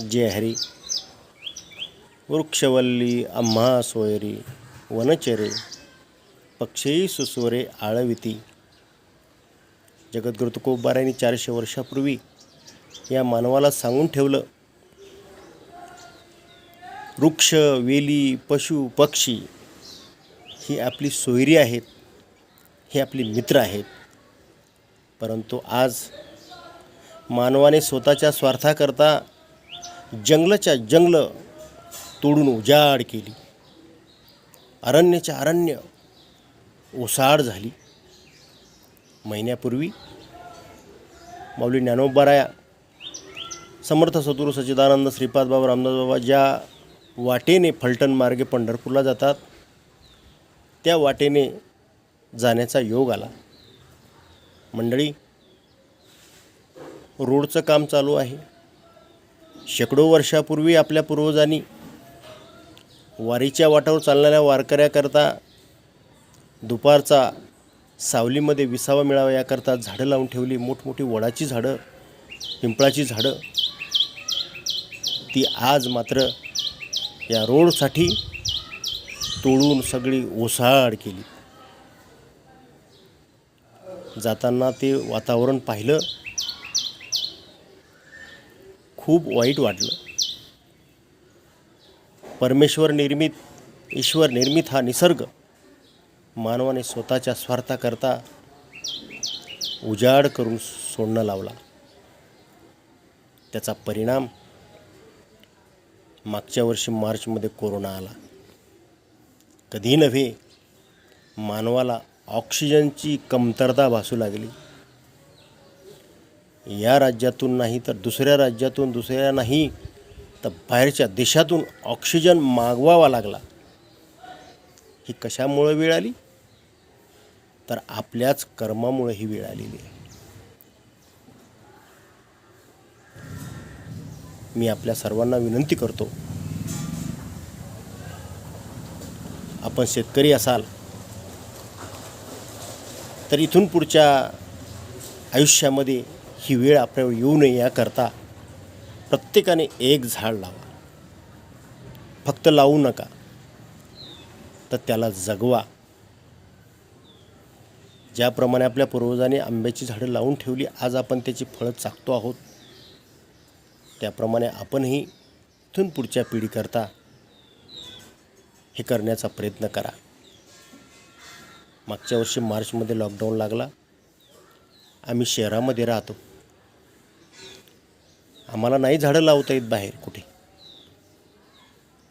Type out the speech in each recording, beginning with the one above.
जय हरी वृक्षवल्ली आम्हा सोयरी वनचरे पक्षी सुस्वरे आळविती जगद्गुरु चारशे वर्षापूर्वी या मानवाला सांगून ठेवलं वृक्ष वेली पशु पक्षी ही आपली सोयरी आहेत हे आपले मित्र आहेत परंतु आज मानवाने स्वतःच्या स्वार्थाकरता जंगलाच्या जंगलं तोडून उजाड केली. अरण्याच्या अरण्य ओसाड झाली. महिन्यापूर्वी माऊली ज्ञानोबराया समर्थ सद्गुरू सच्चिदानंद श्रीपाद बाबा रामदास बाबा ज्या वाटेने फलटण मार्गे पंढरपूरला जातात त्या वाटेने जाण्याचा योग आला. मंडळी रोडचं काम चालू आहे. शेकडो वर्षापूर्वी आपल्या पूर्वजांनी वारीच्या वाटावर चालणाऱ्या वारकऱ्याकरता दुपारचा सावलीमध्ये विसावा मिळावा याकरता झाडं लावून ठेवली. मोठमोठी वडाची झाडं पिंपळाची झाडं. ती आज मात्र या रोडसाठी तोडून सगळी ओसाड केली. जाताना ते वातावरण पाहिलं. खूप वाईट वाटलं. परमेश्वर निर्मित ईश्वर निर्मित हा निसर्ग मानवाने स्वतःच्या स्वार्थाकरता उजाड करून सोडणं लावला. त्याचा परिणाम मागच्या वर्षी मार्चमध्ये कोरोना आला. कधी नव्हे मानवाला ऑक्सिजनची कमतरता भासू लागली. या राज्यातून नाही तर दुसऱ्या राज्यातून दुसऱ्या नाही तर बाहेरच्या देशातून ऑक्सिजन मागवावा लागला. ही कशामुळे वेळ आली? तर आपल्याच कर्मामुळे ही वेळ आलेली आहे. मी आपल्या सर्वांना विनंती करतो आपण शेतकरी असाल तर इथून पुढच्या आयुष्यामध्ये ही वेळ आपल्यावर येऊ नये याकरता प्रत्येकाने एक झाड लावा. फक्त लावू नका तर त्याला जगवा. ज्याप्रमाणे आपल्या पूर्वजांनी आंब्याची झाडं लावून ठेवली आज आपण त्याची फळं चाकतो आहोत. त्याप्रमाणे आपणही इथून पुढच्या पिढीकरता हे करण्याचा प्रयत्न करा. मागच्या वर्षी मार्चमध्ये लॉकडाऊन लागला. आम्ही शहरामध्ये राहतो. आम्हाला नाही झाडं लावता येत बाहेर कुठे.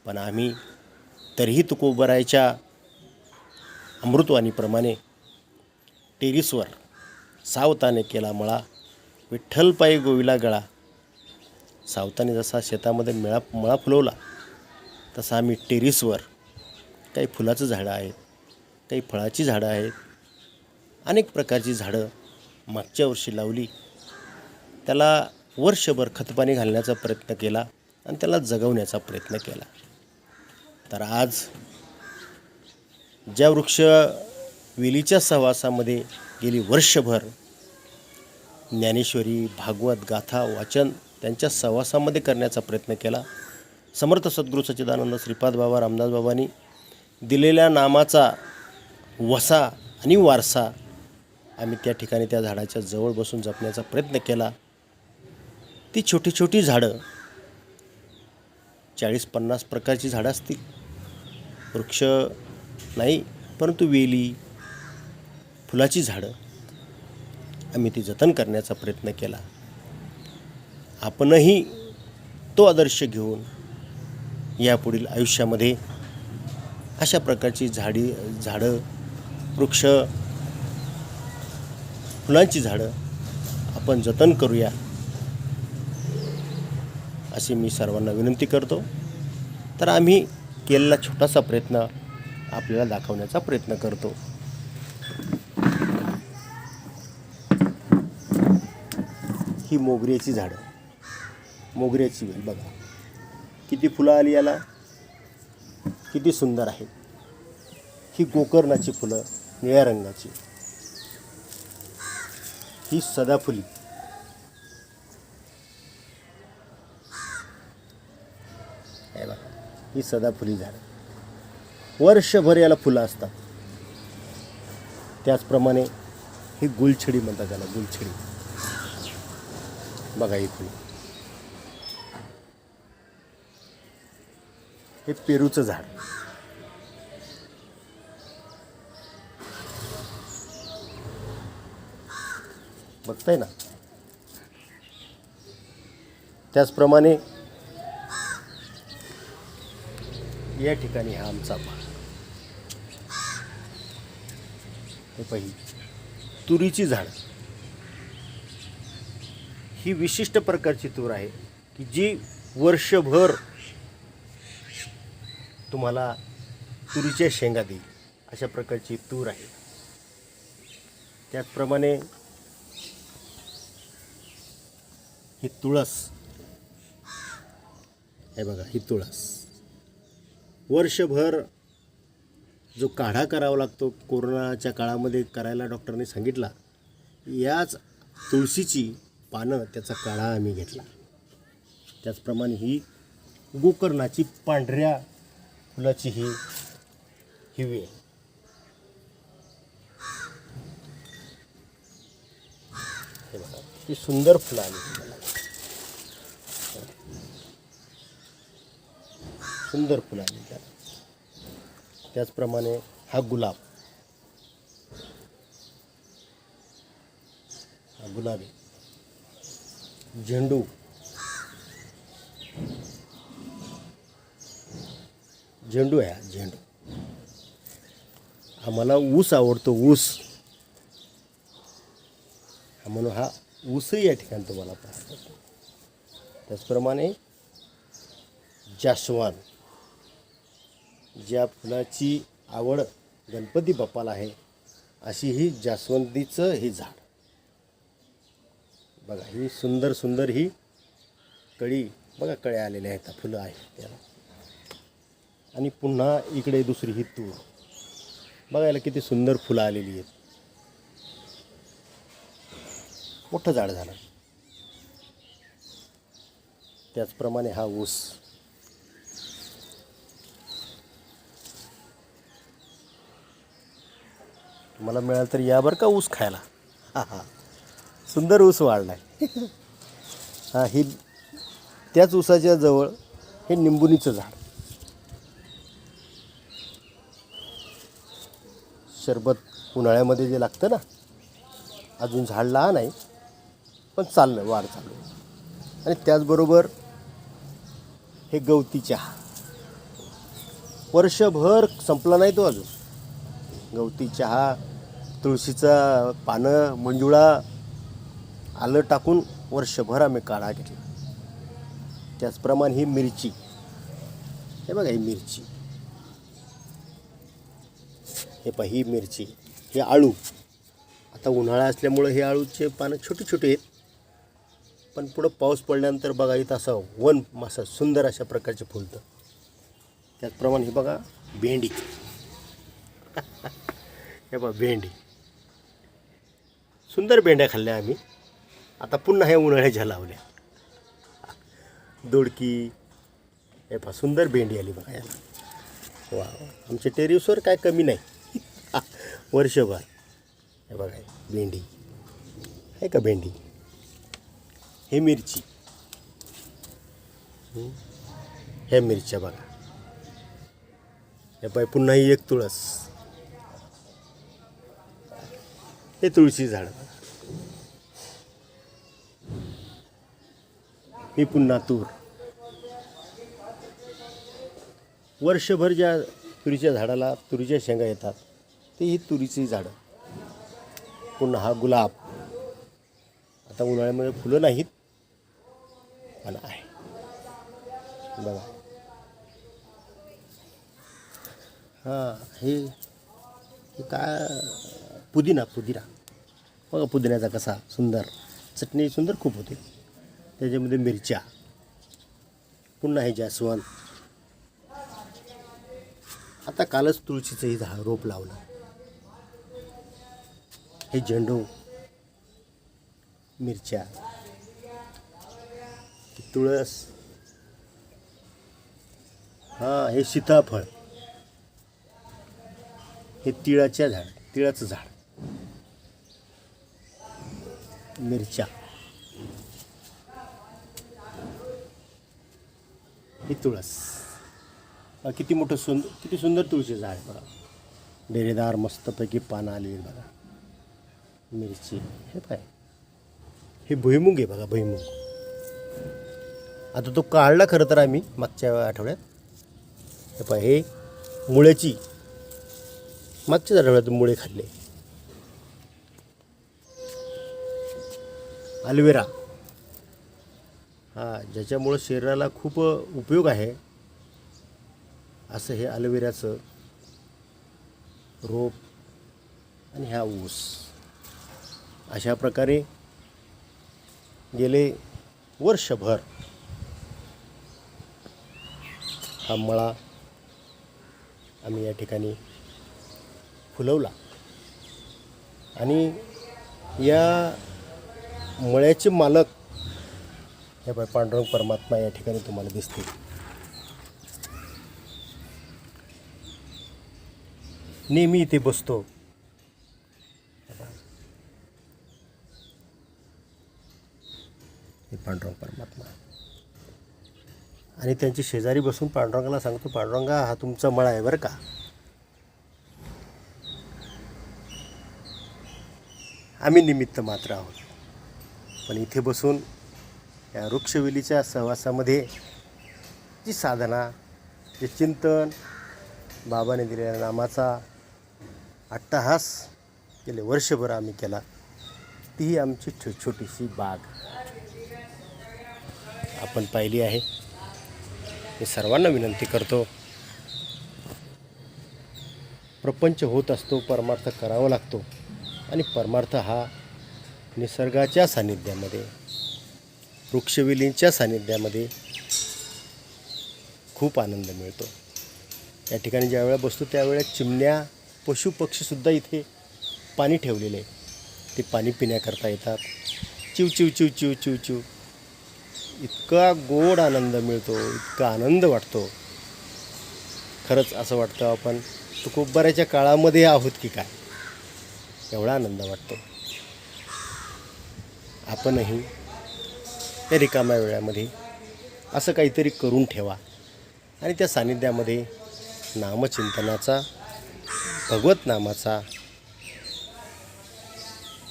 पण आम्ही तरीही तुकोबरायच्या अमृतवाणीप्रमाणे टेरिसवर सावताने केला मळा विठ्ठल पायी गोविला गळा. सावताने जसा शेतामध्ये मिळा मळा फुलवला तसा आम्ही टेरिसवर काही फुलाचं झाडं आहेत काही फळाची झाडं आहेत अनेक प्रकारची झाडं मागच्या वर्षी लावली. त्याला वर्षभर खतपाणी घालण्याचा प्रयत्न केला आणि त्याला जगवण्याचा प्रयत्न केला. तर आज ज्या वृक्ष वेलीच्या सहवासामध्ये गेली वर्षभर ज्ञानेश्वरी भागवत गाथा वाचन त्यांच्या सहवासामध्ये करण्याचा प्रयत्न केला. समर्थ सद्गुरू सच्चिदानंद श्रीपाद बाबा रामदास बाबांनी दिलेल्या नामाचा वसा आणि वारसा आम्ही त्या ठिकाणी त्या झाडाच्या जवळ बसून जपण्याचा प्रयत्न केला. ती छोटी छोटी झाडं. चाळीस पन्नास प्रकारची झाडं असतील. वृक्ष नाही परंतु वेली फुलाची झाडं. आम्ही ती जतन करण्याचा प्रयत्न केला. आपणही तो आदर्श घेऊन यापुढील आयुष्यामध्ये अशा प्रकारची झाडी झाडं वृक्ष फुलांची झाडं आपण जतन करूया. अशी मी सर्वांना विनंती करतो. तर आम्ही केलेला छोटासा प्रयत्न आपल्याला दाखवण्याचा प्रयत्न करतो. ही मोगऱ्याची झाडं. मोगऱ्याची वेल बघा. किती फुलं आली याला? किती सुंदर आहे ही गोकर्णाची फुलं निळ्या रंगाची. ही सदाफुली हे बघा ही सदाफुली झाड. वर्षभर याला फुलं असतात. त्याचप्रमाणे ही गुलछडी म्हणतात त्याला गुलछडी. बघा ही फुलं. हे पेरूचं झाड. बघताय ना? त्याचप्रमाणे या ठिकाणी हा आमचा बाग हे पाहिजे तुरीची झाड. ही विशिष्ट प्रकारची तूर आहे की जी वर्षभर तुम्हाला तुरीच्या शेंगा देईल. अशा प्रकारची तूर आहे. त्याचप्रमाणे ही तुळस. हे बघा ही तुळस. वर्षभर जो काढा करावा लागतो कोरोनाच्या काळामध्ये करायला डॉक्टरने सांगितला याच तुळशीची पानं त्याचा काढा आम्ही घेतला. त्याचप्रमाणे ही गोकर्णाची पांढऱ्या फुलाची ही हिवी आहे हे बघा ही सुंदर फुलं आली तुम्हाला सुंदर फुलं आली त्याला त्याचप्रमाणे हा गुलाब. हा गुलाबी. झेंडू. झेंडू आहे हा झेंडू. आम्हाला ऊस आवडतो ऊस. हा म्हणून हा ऊसही या ठिकाणी तुम्हाला पाहतो त्याचप्रमाणे जास्वान ज्या फुलाची आवड गणपती बाप्पाला आहे अशी ही जास्वंदीचं हे झाड. बघा ही सुंदर सुंदर ही कळी बघा कळ्या आलेल्या आहेत फुलं आहेत त्याला. आणि पुन्हा इकडे दुसरी ही तूर. बघायला किती सुंदर फुलं आलेली आहेत. मोठं झाड झालं. त्याचप्रमाणे हा ऊस. तुम्हाला मिळालं तर या बरं का ऊस खायला. हा हा. सुंदर ऊस वाढलाय. हा ही त्याच ऊसाच्या जवळ हे निंबुनीचं झाड. शरबत उन्हाळ्यामध्ये जे लागतं ना अजून झाड लहान आहे पण चाललं वाढ चालू आणि त्याचबरोबर हे गवती चहा वर्षभर संपला नाही तो अजून. गवती चहा तुळशीचा पानं मंजुळा आलं टाकून वर्षभर आम्ही काढा घेतला. त्याचप्रमाणे ही मिरची. हे बघा ही मिरची. हे पहा ही मिरची. हे आळू. आता उन्हाळा असल्यामुळं हे आळूचे पानं छोटे छोटे आहेत. पण पुढं पाऊस पडल्यानंतर बघा इथं असं वन असं सुंदर अशा प्रकारचे फुलतं. त्याचप्रमाणे हे बघा भेंडी. हे बा भेंडी. सुंदर भेंड्या खाल्ल्या आम्ही. आता पुन्हा हे उन्हाळ्याच्या लावल्या. दोडकी. हे पहा सुंदर भेंडी आली बघा याला. वा वा. आमच्या टेरिसवर काय कमी नाही. वर्षभर. हे बघा भेंडी. आहे का भेंडी? हे मिरची. ह्या मिरच्या बघा. हे पाय पुन्हा ही एक तुळस. हे तुळशी झाड. ही पुन्हा तूर. वर्षभर ज्या तुरीच्या झाडाला तुरीच्या शेंगा येतात ते ही तुरीची झाडं. पुन्हा हा गुलाब. आता उन्हाळ्यामध्ये फुलं नाहीत पण आहे. बघा. हां हे हे काय पुदिना पुदिना. बघा पुदिन्याचा कसा सुंदर. चटणी सुंदर खूप होते. त्याच्यामध्ये मिरच्या. पुन्हा हे जास्वंद आता कालच तुळशीचं हे झाड रोप लावलं. हे झेंडू. मिरच्या. तुळस. हां हे सीताफळ. हे तिळाच्या झाड तिळाचं झाड. मिरच्या. ही तुळस. किती मोठं सुंदर किती सुंदर तुळशी झाड आहे बघा. डेरेदार मस्तपैकी पानं आलेली बघा. मिरची. हे काय हे भुईमुग आहे बघा भुईमुग. आता तो काढला खरं तर आम्ही मागच्या आठवड्यात. हे पाय हे मुळ्याची. मागच्याच आठवड्यात मुळे खाल्ले. अल्वेरा. हा ज्याच्यामुळं शरीराला खूप उपयोग आहे. असं हे अलोवेराचं रोप आणि ह्या ऊस. अशा प्रकारे गेले वर्षभर हा मळा आम्ही या ठिकाणी फुलवला. आणि या मळ्याचे मालक हे पण पांडुरंग परमात्मा या ठिकाणी तुम्हाला दिसतील. नेहमी इथे बसतो. हे पांडुरंग परमात्मा. आणि त्यांची शेजारी बसून पांडुरंगाला सांगतो पांडुरंगा हा तुमचा मळा आहे बरं का? आम्ही निमित्त मात्र आहोत. पण इथे बसून या वृक्षवेलीच्या सहवासामध्ये जी साधना जे चिंतन बाबाने दिलेल्या नामाचा अट्टहास गेले वर्षभर आम्ही केला तीही आमची छो छोटीशी बाग आपण पाहिली आहे. मी सर्वांना विनंती करतो प्रपंच होत असतो परमार्थ करावा लागतो आणि परमार्थ हा निसर्गाच्या सान्निध्यामध्ये वृक्षवेलींच्या सान्निध्यामध्ये खूप आनंद मिळतो. या ठिकाणी ज्यावेळेला बसतो त्यावेळेला चिमण्या पशुपक्षीसुद्धा इथे पाणी ठेवलेले ते पाणी पिण्याकरता येतात. चिव चिव चिव चिव चिव चिव. इतका गोड आनंद मिळतो इतका आनंद वाटतो. खरंच असं वाटतं आपण तुकोबाराच्या काळामध्ये आहोत की काय? एवढा आनंद वाटतो. आपणही या रिकाम्या वेळामध्ये असं काहीतरी करून ठेवा. आणि त्या सान्निध्यामध्ये नामचिंतनाचा भगवत नामाचा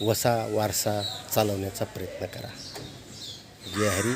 वसा वारसा चालवण्याचा प्रयत्न करा. जय हरी.